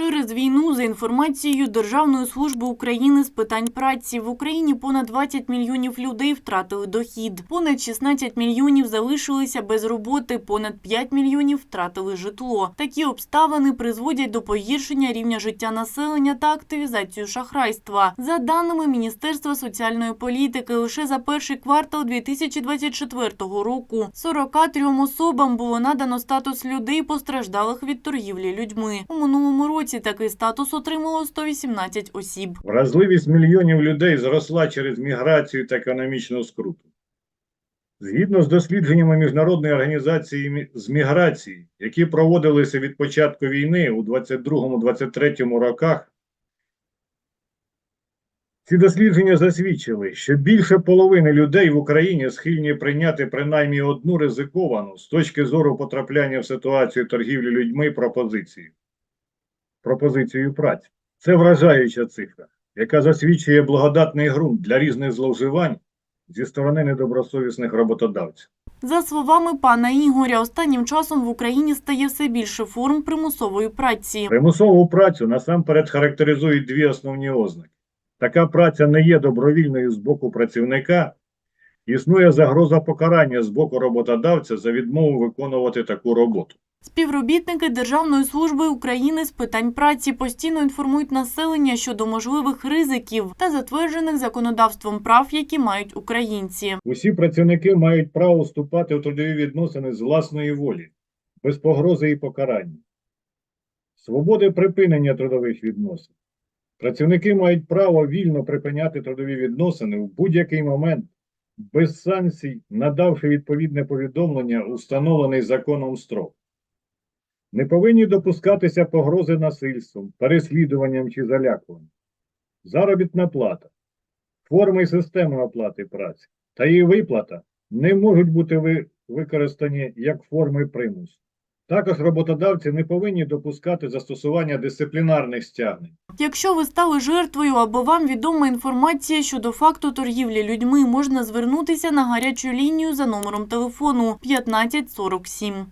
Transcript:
Через війну, за інформацією Державної служби України з питань праці, в Україні понад 20 мільйонів людей втратили дохід. Понад 16 мільйонів залишилися без роботи, понад 5 мільйонів втратили житло. Такі обставини призводять до погіршення рівня життя населення та активізацію шахрайства. За даними Міністерства соціальної політики, лише за перший квартал 2024 року 43 особам було надано статус людей, постраждалих від торгівлі людьми. У минулому році такий статус отримало 118 осіб. Вразливість мільйонів людей зросла через міграцію та економічну скруту. Згідно з дослідженнями Міжнародної організації з міграції, які проводилися від початку війни у 22-23 роках, ці дослідження засвідчили, що більше половини людей в Україні схильні прийняти принаймні одну ризиковану з точки зору потрапляння в ситуацію торгівлі людьми пропозицію. Пропозицію праці. Це вражаюча цифра, яка засвідчує благодатний ґрунт для різних зловживань зі сторони недобросовісних роботодавців. За словами пана Ігоря, останнім часом в Україні стає все більше форм примусової праці. Примусову працю насамперед характеризують дві основні ознаки. Така праця не є добровільною з боку працівника, існує загроза покарання з боку роботодавця за відмову виконувати таку роботу. Співробітники Державної служби України з питань праці постійно інформують населення щодо можливих ризиків та затверджених законодавством прав, які мають українці. Усі працівники мають право вступати у трудові відносини з власної волі, без погрози і покарання. Свободи припинення трудових відносин. Працівники мають право вільно припиняти трудові відносини в будь-який момент, без санкцій, надавши відповідне повідомлення у встановлений законом строк. Не повинні допускатися погрози насильством, переслідуванням чи залякуванням. Заробітна плата, форми і системи оплати праці та її виплата не можуть бути ви- використані як форми примусу. Також роботодавці не повинні допускати застосування дисциплінарних стягнень. Якщо ви стали жертвою або вам відома інформація щодо факту торгівлі людьми, можна звернутися на гарячу лінію за номером телефону 1547.